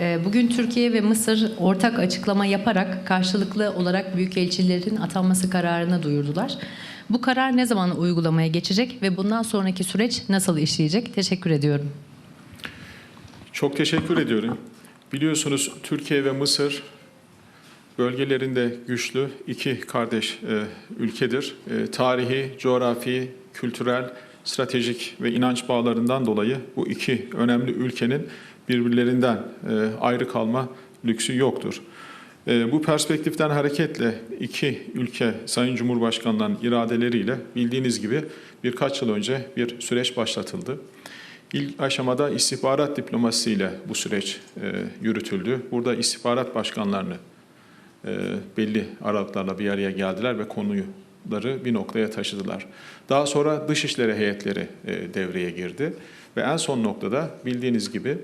Ee, Bugün Türkiye ve Mısır ortak açıklama yaparak karşılıklı olarak büyükelçilerin atanması kararını duyurdular. Bu karar ne zaman uygulamaya geçecek ve bundan sonraki süreç nasıl işleyecek? Teşekkür ediyorum. Çok teşekkür ediyorum. Biliyorsunuz Türkiye ve Mısır bölgelerinde güçlü iki kardeş e, ülkedir. E, tarihi, coğrafi, kültürel, stratejik ve inanç bağlarından dolayı bu iki önemli ülkenin birbirlerinden e, ayrı kalma lüksü yoktur. E, bu perspektiften hareketle iki ülke Sayın Cumhurbaşkanı'nın iradeleriyle bildiğiniz gibi birkaç yıl önce bir süreç başlatıldı. İlk aşamada istihbarat diplomasisiyle bu süreç e, yürütüldü. Burada istihbarat başkanlarını belli aralıklarla bir araya geldiler ve konuları bir noktaya taşıdılar. Daha sonra dışişleri heyetleri devreye girdi ve en son noktada bildiğiniz gibi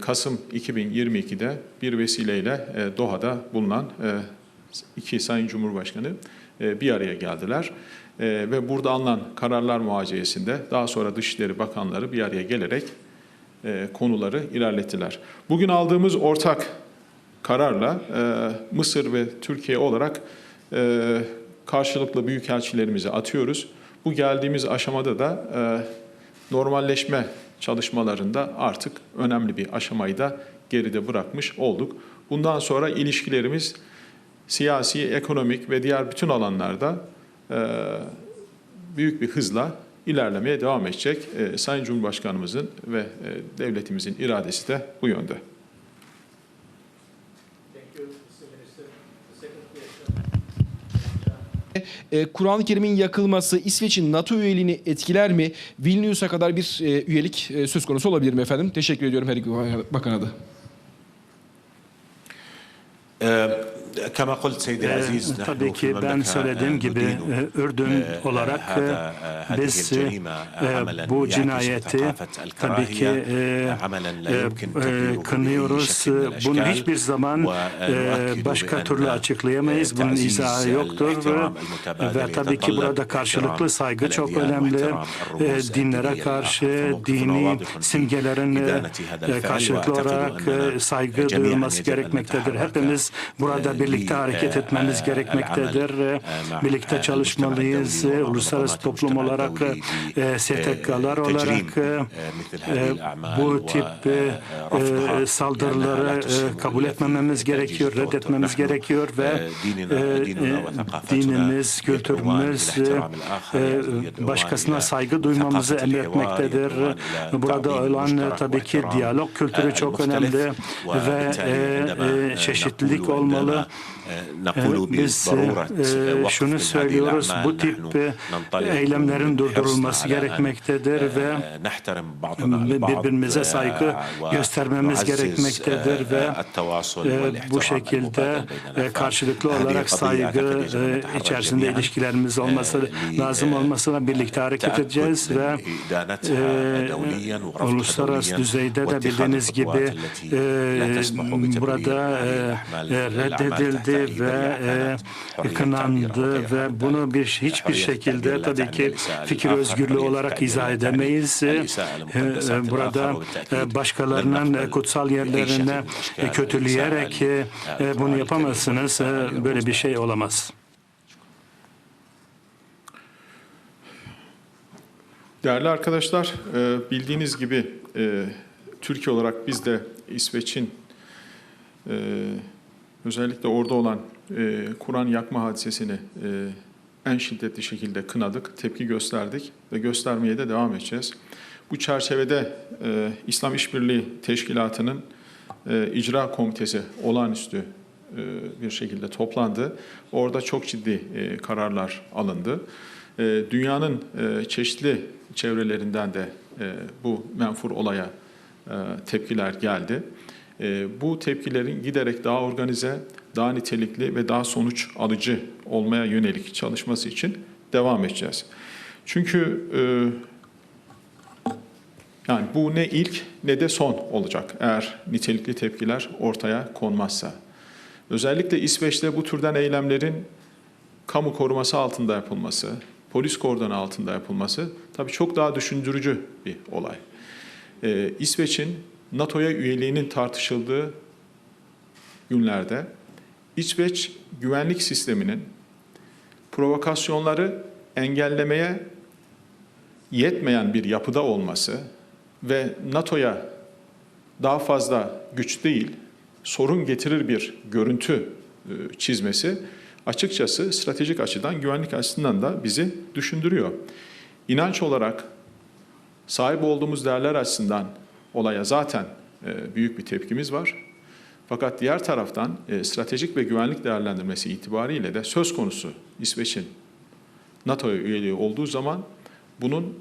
Kasım 2022'de bir vesileyle e, Doha'da bulunan e, iki Sayın Cumhurbaşkanı e, bir araya geldiler. Ve burada alınan kararlar muhaceyesinde daha sonra Dışişleri Bakanları bir araya gelerek konuları ilerlettiler. Bugün aldığımız ortak kararla Mısır ve Türkiye olarak karşılıklı büyükelçilerimizi atıyoruz. Bu geldiğimiz aşamada da normalleşme çalışmalarında artık önemli bir aşamayı da geride bırakmış olduk. Bundan sonra ilişkilerimiz siyasi, ekonomik ve diğer bütün alanlarda e, büyük bir hızla ilerlemeye devam edecek. E, Sayın Cumhurbaşkanımızın ve e, devletimizin iradesi de bu yönde. Thank you, Mr. Minister. The second question. E, Kur'an-ı Kerim'in yakılması İsveç'in NATO üyeliğini etkiler mi? Vilnius'a kadar bir e, üyelik e, söz konusu olabilir mi efendim? Teşekkür ediyorum her iki bakana da. Ee, ee, tabii ki ben söylediğim gibi e, Ürdün olarak e, biz e, bu cinayeti tabii ki kınıyoruz. Bunu hiçbir zaman başka türlü açıklayamayız. Bunun izahı yoktur. Ve tabii ki burada karşılıklı saygı çok önemli. Dinlere karşı dini simgelerin karşılıklı olarak saygı duyulması gerekmektedir. Hepimiz burada bir birlikte hareket etmemiz gerekmektedir. Birlikte çalışmalıyız. Uluslararası toplum olarak, e, STK'lar olarak e, bu tip e, e, saldırıları e, kabul etmememiz gerekiyor, reddetmemiz gerekiyor ve e, e, dinimiz, kültürümüz e, e, başkasına saygı duymamızı emretmektedir. Burada olan e, tabii ki diyalog kültürü çok önemli ve e, e, çeşitlilik olmalı. Biz e, e, şunu söylüyoruz, bu tip e, eylemlerin durdurulması gerekmektedir ve birbirimize saygı göstermemiz gerekmektedir ve bu şekilde karşılıklı olarak saygı içerisinde ilişkilerimiz olması lazım olmasına birlikte hareket edeceğiz ve uluslararası düzeyde de bildiğiniz gibi burada reddedilmesi edildi ve e, kınandı ve bunu bir hiçbir şekilde tabii ki fikir özgürlüğü olarak izah edemeyiz. E, burada e, başkalarının e, kutsal yerlerine e, kötüleyerek e, bunu yapamazsınız. E, böyle bir şey olamaz. Değerli arkadaşlar, e, bildiğiniz gibi e, Türkiye olarak biz de İsveç'in e, özellikle orada olan e, Kur'an yakma hadisesini e, en şiddetli şekilde kınadık, tepki gösterdik ve göstermeye de devam edeceğiz. Bu çerçevede e, İslam İşbirliği Teşkilatı'nın e, icra komitesi olağanüstü e, bir şekilde toplandı. Orada çok ciddi e, kararlar alındı. E, Dünyanın e, çeşitli çevrelerinden de e, bu menfur olaya e, tepkiler geldi. E, Bu tepkilerin giderek daha organize, daha nitelikli ve daha sonuç alıcı olmaya yönelik çalışması için devam edeceğiz. Çünkü e, yani bu ne ilk ne de son olacak eğer nitelikli tepkiler ortaya konmazsa. Özellikle İsveç'te bu türden eylemlerin kamu koruması altında yapılması, polis kordonu altında yapılması tabii çok daha düşündürücü bir olay. Ee, İsveç'in NATO'ya üyeliğinin tartışıldığı günlerde İsveç güvenlik sisteminin provokasyonları engellemeye yetmeyen bir yapıda olması ve NATO'ya daha fazla güç değil, sorun getirir bir görüntü e, çizmesi açıkçası stratejik açıdan, güvenlik açısından da bizi düşündürüyor. İnanç olarak sahip olduğumuz değerler açısından olaya zaten e, büyük bir tepkimiz var. Fakat diğer taraftan e, stratejik ve güvenlik değerlendirmesi itibariyle de söz konusu İsveç'in NATO'ya üyeliği olduğu zaman bunun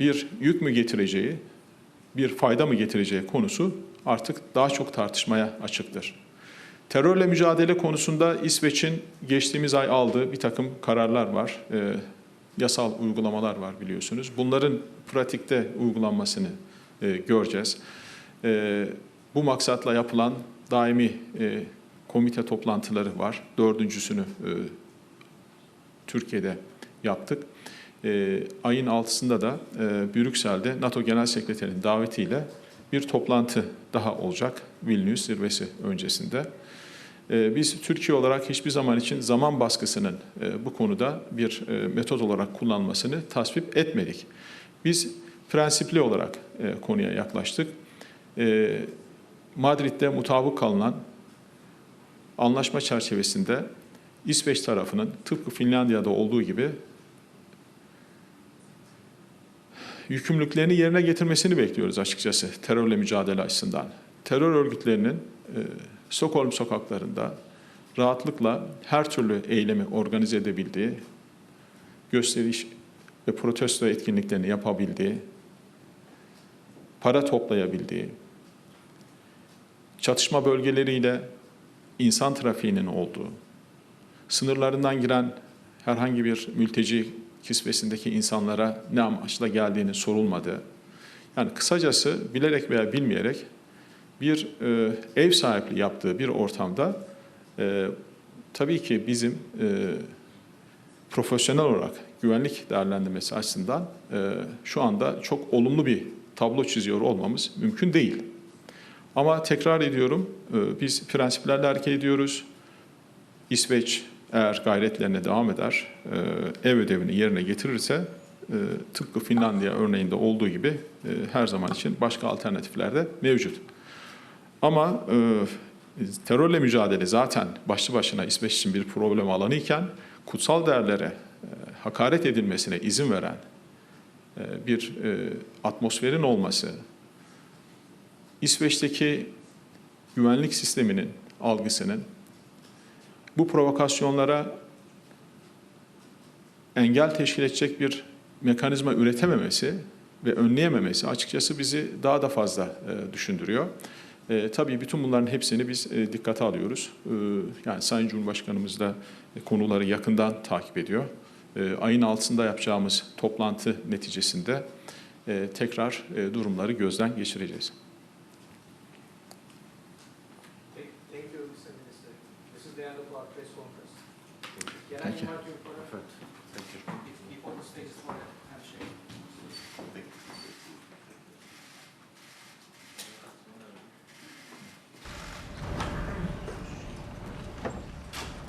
bir yük mü getireceği, bir fayda mı getireceği konusu artık daha çok tartışmaya açıktır. Terörle mücadele konusunda İsveç'in geçtiğimiz ay aldığı bir takım kararlar var. E, yasal uygulamalar var biliyorsunuz. Bunların pratikte uygulanmasını e, göreceğiz. E, bu maksatla yapılan daimi e, komite toplantıları var. Dördüncüsünü e, Türkiye'de yaptık. E, ayın 6'sında da e, Brüksel'de NATO Genel Sekreterinin davetiyle bir toplantı daha olacak Vilnius zirvesi öncesinde. E, biz Türkiye olarak hiçbir zaman için zaman baskısının e, bu konuda bir e, metot olarak kullanmasını tasvip etmedik. Biz prensipli olarak e, konuya yaklaştık. E, Madrid'de mutabık kalınan anlaşma çerçevesinde İsveç tarafının tıpkı Finlandiya'da olduğu gibi yükümlülüklerini yerine getirmesini bekliyoruz açıkçası terörle mücadele açısından. Terör örgütlerinin e, Stockholm sokaklarında rahatlıkla her türlü eylemi organize edebildiği, gösteriş ve protesto etkinliklerini yapabildiği, para toplayabildiği, çatışma bölgeleriyle insan trafiğinin olduğu, sınırlarından giren herhangi bir mülteci kisvesindeki insanlara ne amaçla geldiğini sorulmadığı, yani kısacası bilerek veya bilmeyerek bir e, ev sahipliği yaptığı bir ortamda e, tabii ki bizim e, profesyonel olarak güvenlik değerlendirmesi açısından e, şu anda çok olumlu bir tablo çiziyor olmamız mümkün değil. Ama tekrar ediyorum, e, biz prensiplerle hareket ediyoruz. İsveç eğer gayretlerine devam eder, e, ev ödevini yerine getirirse e, tıpkı Finlandiya örneğinde olduğu gibi her zaman için başka alternatifler de mevcut. Ama terörle mücadele zaten başlı başına İsveç için bir problem alanı iken kutsal değerlere hakaret edilmesine izin veren bir e, atmosferin olması, İsveç'teki güvenlik sisteminin algısının bu provokasyonlara engel teşkil edecek bir mekanizma üretememesi ve önleyememesi açıkçası bizi daha da fazla e, düşündürüyor. E, tabii bütün bunların hepsini biz e, dikkate alıyoruz. E, yani Sayın Cumhurbaşkanımız da e, konuları yakından takip ediyor. E, ayın altında yapacağımız toplantı neticesinde e, tekrar e, durumları gözden geçireceğiz. Thank you.